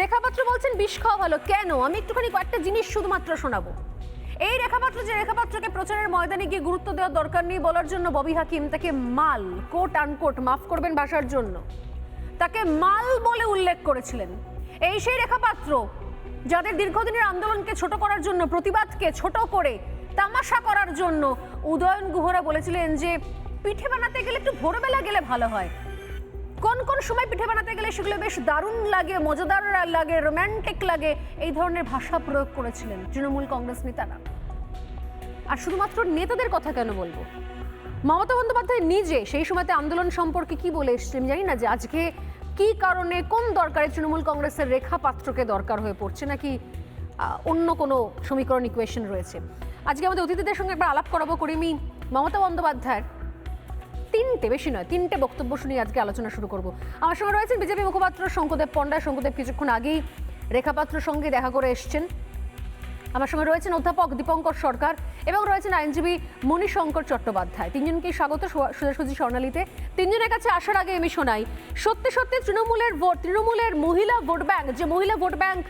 রেখাপাত্র বলছেন বিষ খাওয়া ভালো। কেন? আমি একটুখানি কয়েকটা জিনিস শুধুমাত্র শোনাবো। এই রেখাপাত্র যে রেখাপাত্রকে প্রচারের ময়দানে গিয়ে গুরুত্ব দেওয়ার দরকার নেই বলার জন্য ববি হাকিম তাকে মাল কোট আনকোট মাফ করবেন ভাষার জন্য। তাকে মাল বলে উল্লেখ করেছিলেন। এই সেই রেখাপাত্র যাদের দীর্ঘদিনের আন্দোলনকে ছোট করার জন্য, প্রতিবাদকে ছোট করে তামাশা করার জন্য উদয়ন গুহরা বলেছিলেন যে, পিঠে বানাতে গেলে একটু ভোরবেলা গেলে ভালো হয়। কোন কোন সময় পিঠে বানাতে গেলে সেগুলো বেশ দারুণ লাগে, মজাদার লাগে রোম্যান্টিক লাগে, এই ধরনের ভাষা প্রয়োগ করেছিলেন তৃণমূল কংগ্রেস নেতারা। আর শুধুমাত্র নেতাদের কথা কেন বলব? মমতা বন্দ্যোপাধ্যায় নিজে সেই সময়তে আন্দোলন সম্পর্কে কি বলে এসেছিলেন জানি না যে আজকে কি কারণে, কোন দরকারে তৃণমূল কংগ্রেসের রেখা পাত্রকে দরকার হয়ে পড়ছে নাকি অন্য কোনো সমীকরণ ইকুয়েশন রয়েছে? আজকে আমাদের অতিথিদের সঙ্গে একবার আলাপ করাবো করিমি মমতা বন্দ্যোপাধ্যায়ের। তিনটে, বেশি নয়, তিনটে বক্তব্য শুনিয়ে আজকে আলোচনা শুরু করব। আমার সঙ্গে রয়েছেন বিজেপি মুখপাত্র শঙ্কদেব পণ্ডা। শঙ্কদেব, কিছুক্ষণ আগেই রেখাপাত্রের সঙ্গে দেখা করে এসছেন। আমার সঙ্গে রয়েছেন অধ্যাপক দীপঙ্কর সরকার এবং রয়েছেন আইনজীবী মণিশঙ্কর চট্টোপাধ্যায়। তিনজনকে স্বাগত সোজাসুজি স্বর্ণালীতে। তিনজনের কাছে আসার আগে আমি শোনাই, সত্যি সত্যি তৃণমূলের ভোট, তৃণমূলের মহিলা ভোট ব্যাংক, যে মহিলা ভোট ব্যাংক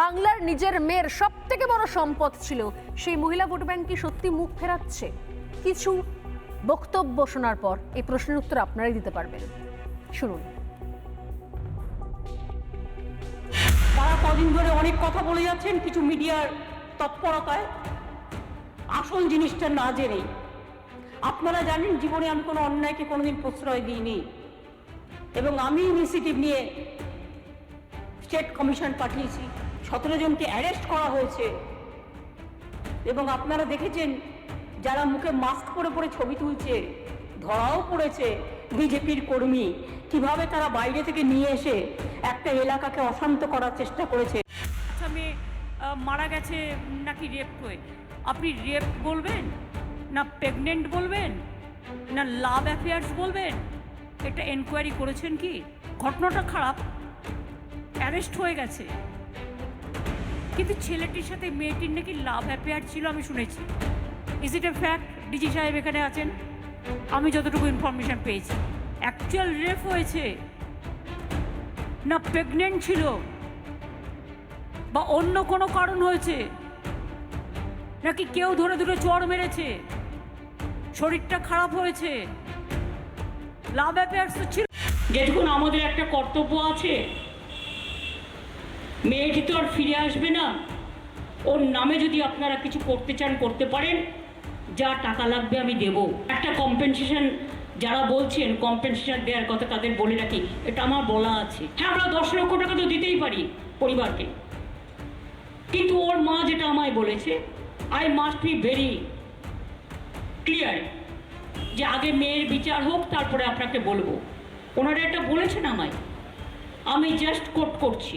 বাংলার নিজের মেয়ের সব থেকে বড় সম্পদ ছিল, সেই মহিলা ভোট ব্যাংক কি সত্যি মুখ ফেরাচ্ছে? কিছু বক্তব্য শোনার পর এই প্রশ্নের উত্তর আপনারাই দিতে পারবেন। শুনুন। তারা কদিন ধরে অনেক কথা বলে যাচ্ছেন কিছু মিডিয়ার তৎপরতায়। আসল জিনিসটা না জেনেই আপনারা জানেন জীবনে আমি কোনো অন্যায়কে কোনোদিন প্রশ্রয় দিইনি। এবং আমি ইনিশিয়েটিভ নিয়ে স্টেট কমিশন পাঠিয়েছি। সতেরো জনকে অ্যারেস্ট করা হয়েছে। এবং আপনারা দেখেছেন যারা মুখে মাস্ক পরে পরে ছবি তুলছে, ধরাও পড়েছে বিজেপির কর্মী, কীভাবে তারা বাইরে থেকে নিয়ে এসে একটা এলাকাকে অশান্ত করার চেষ্টা করেছে? বাচ্চা মেয়ে মারা গেছে নাকি রেপ হয়ে? আপনি রেপ বলবেন? না প্রেগনেন্ট বলবেন? না লাভ অ্যাফেয়ার্স বলবেন? এটা এনকোয়ারি করেছেন কি? ঘটনাটা খারাপ। অ্যারেস্ট হয়ে গেছে। কিন্তু ছেলেটির সাথে মেয়েটির নাকি লাভ অ্যাফেয়ার ছিল আমি শুনেছি। Is it a fact DG সাহেব এখানে আছেন। আমি যতটুকু ইনফরমেশন পেয়েছি। অ্যাকচুয়াল রেপ হয়েছে। না প্রেগনেন্ট ছিল। বা অন্য কোনো কারণ হয়েছে। নাকি কেউ ধরে ধরে চড় মেরেছে। শরীরটা খারাপ হয়েছে। লাভ অ্যাফেয়ার্স তো ছিল। যেটুকুন আমাদের একটা কর্তব্য আছে। মেয়েটি তো আর ফিরে আসবে না। ওর নামে যদি আপনারা কিছু করতে চান, করতে পারেন। যা টাকা লাগবে আমি দেব। একটা কম্পেনসেশন যারা বলছেন কম্পেনসেশন দেওয়ার কথা তাদের বলে রাখি, এটা আমার বলা আছে। হ্যাঁ আমরা দশ লক্ষ টাকা তো দিতেই পারি পরিবারকে। কিন্তু ওর মা যেটা আমায় বলেছে I must be very clear যে আগে মেয়ের বিচার হোক, তারপরে আপনাকে বলব। ওনারা এটা বলেছেন আমায়। আমি জাস্ট কোট করছি।